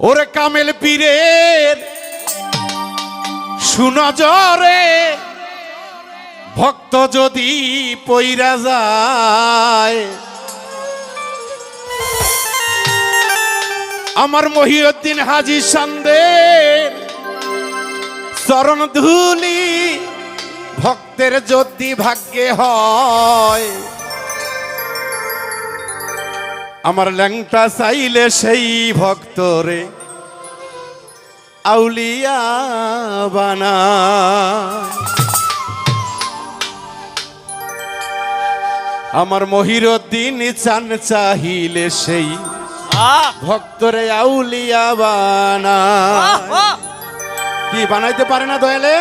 ওরে কামেল পীরের সুনজরে ভক্ত যদি পইরা যায়। আমার মহিউদ্দিন হাজি সন্দের চরণ ধুলি ভক্তের যদি ভাগ্যে হয়। আমার ল্যাংটা চাইলে সেই ভক্তরে আউলিয়া বানা। আমার মহিরুদ্দিন চান চাহিলে সেই ভক্তরে আউলিয়া বানা। কি বানাইতে পারে না দয়ালে।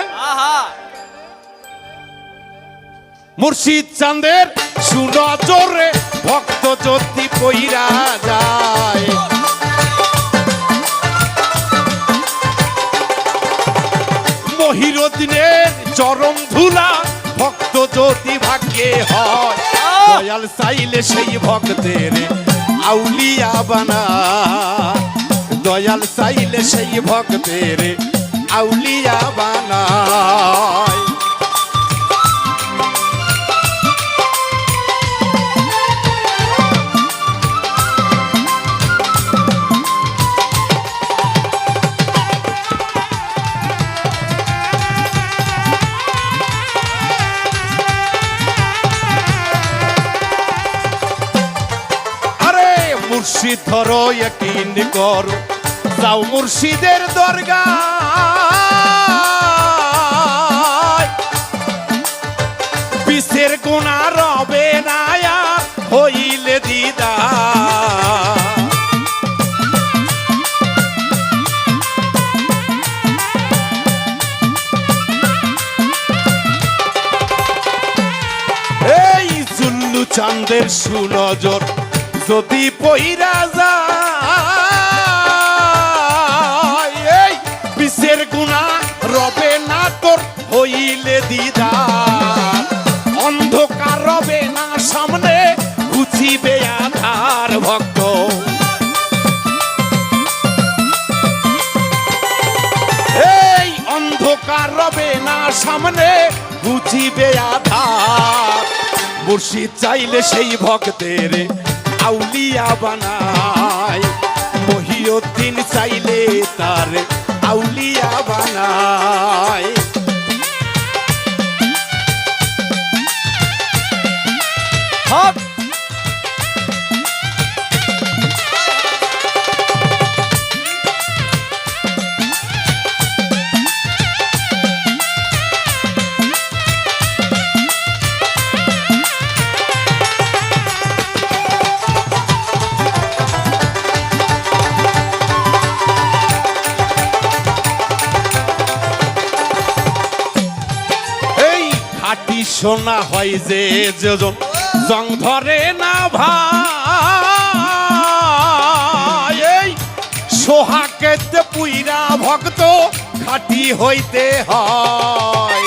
মুর্শিদ চাঁদের সুনজরে ভক্ত যদি পইরা যায়। মহিরুদ্দিনের চরম ধুলা ভক্ত যদি ভাগ্যে হয়, দয়াল চাইলে সেই ভক্তের আউলিয়া বানা। দয়াল চাইলে সেই ভক্তের আউলিয়া বানায় মুর্শিদ ধরো, ইয়কিন করো। যাও মুর্শিদের দরগা পিসের গুণা রবে না আর হইলে দিদা। চাঁদের সুনজর যদি পইরা যায় গুণা রবে না তোর, হইলে দিদা অন্ধকার রবে না, সামনে বুঝিবে আধার ভক্ত। এই অন্ধকার রবে না, সামনে বুঝিবে আধার। মুর্শিদ চাইলে সেই ভক্তের আউলিয়া বানায় মহিউদ্দিন চাইলে তার আউলিয়া বানায় হক। সোনা হয় যে যেজন জং ধরে না ভাই। সোহাকেতে পুইরা ভক্ত খাটি হইতে হয়।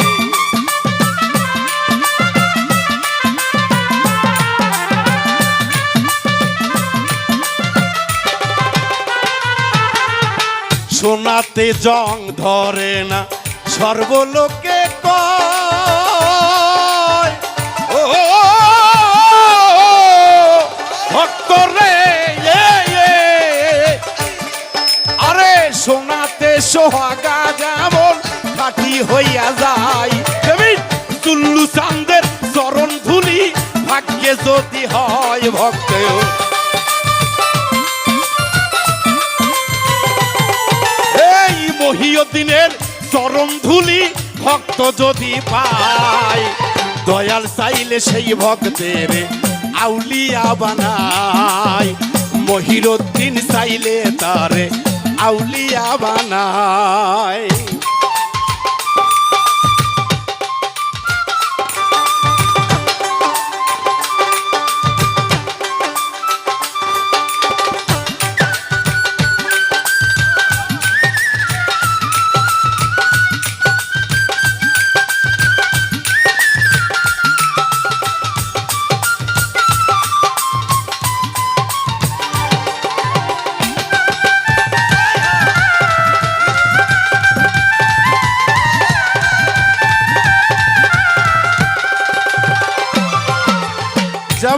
সোনাতে জং ধরে না, সর্বলোকে কয় সোহাগা যেমন খাটি হইয়া যায়। তুল্লু চান্দের চরণ ধুলি ভাগ্যে যদি হয় ভক্ত এই মহিউদ্দিনের চরম ধুলি ভক্ত যদি পায়, দয়াল চাইলে সেই ভক্তের আউলিয়া বানায়। মহিরুদ্দিন চাইলে তারে আউলিয়া বানায়।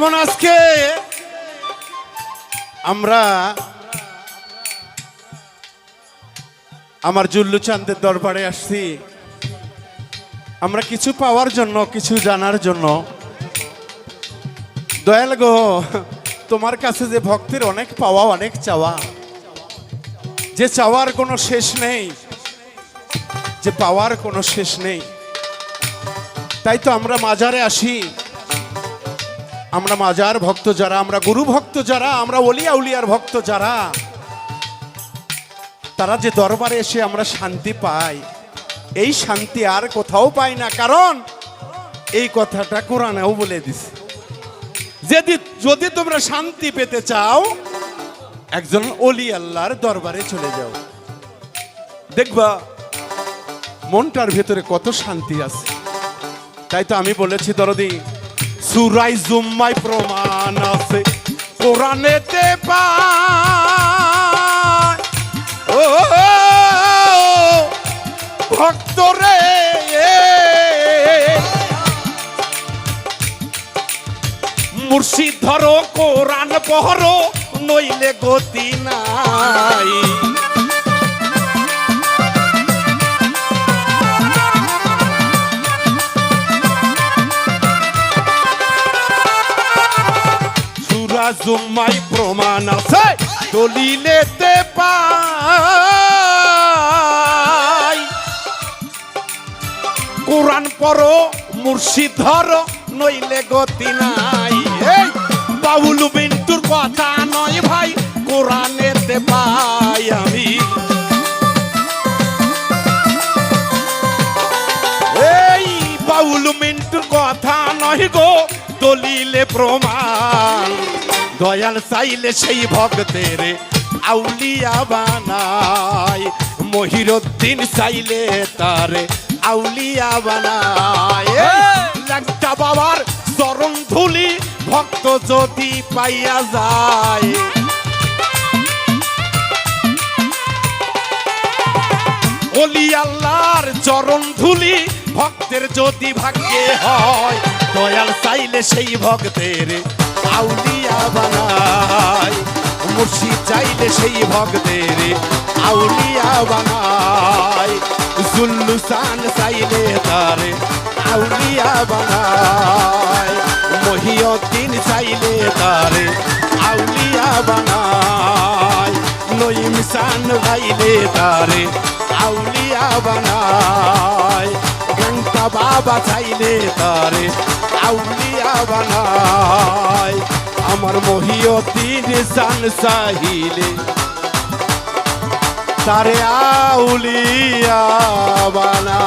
যেমন আজকে আমরা আমার জুল্লু চাঁদের দরবারে আসছি। আমরা কিছু পাওয়ার জন্য, কিছু জানার জন্য। দয়াল গো, তোমার কাছে যে ভক্তের অনেক পাওয়া, অনেক চাওয়া, যে চাওয়ার কোনো শেষ নেই, যে পাওয়ার কোনো শেষ নেই। তাই তো আমরা মাজারে আসি। আমরা মাজার ভক্ত যারা, আমরা গুরু ভক্ত যারা, আমরা অলিয়া উলিয়ার ভক্ত যারা, তারা যে দরবারে এসে আমরা শান্তি পাই, এই শান্তি আর কোথাও পাই না। কারণ এই কথাটা কোরআনেও বলে দিছে। যদি যদি তোমরা শান্তি পেতে চাও, একজন অলি আল্লাহর দরবারে চলে যাও। দেখবা, মনটার ভেতরে কত শান্তি আছে। তাই তো আমি বলেছি, দরদি সুরাই জুম্মাই প্রমাণ আছে কোরআনেতে পায় ও ভক্ত রে মুর্শিদ ধরো কোরআন পহরো নইলে গতি নাই জুম্মাই প্রমাণ আছে। দলিলেতে পাই। কোরআন পড়ো, মুর্শিদ ধরো, নইলে গতি নাই। এই বাবুল বিন্টুর কথা নয় ভাই কোরআনেতে পাই আমি। কথা নয় গো, দলিলে প্রমাণ। দয়াল চাইলে সেই ভক্তের আউলিয়া বানায় মহিরুদ্দিন চাইলে তারে আউলিয়া বানায় একটা বাবার চরণ ধুলি ভক্ত যদি পাইয়া যায়। অলি আল্লাহর চরণ ধুলি ভক্তের যদি ভাগ্যে হয় দয়াল চাইলে সেই ভক্তের আউলিয়া বানায়। মুর্শিদ চাইলে সেই ভক্তের আউলিয়া বানায়। জুল্লুসান চাইলে তার আউলিয়া বানায়। মহিউদ্দিন চাইলে তার আউলিয়া বানায়। নইম সান গাইলে তারে আউলিয়া বানায়। গঙ্কা বাবা চাইলে তারে আউলিয়া বানায়। আমার মহিয়তিন সান সাহিলে তারে আউলিয়া বানা।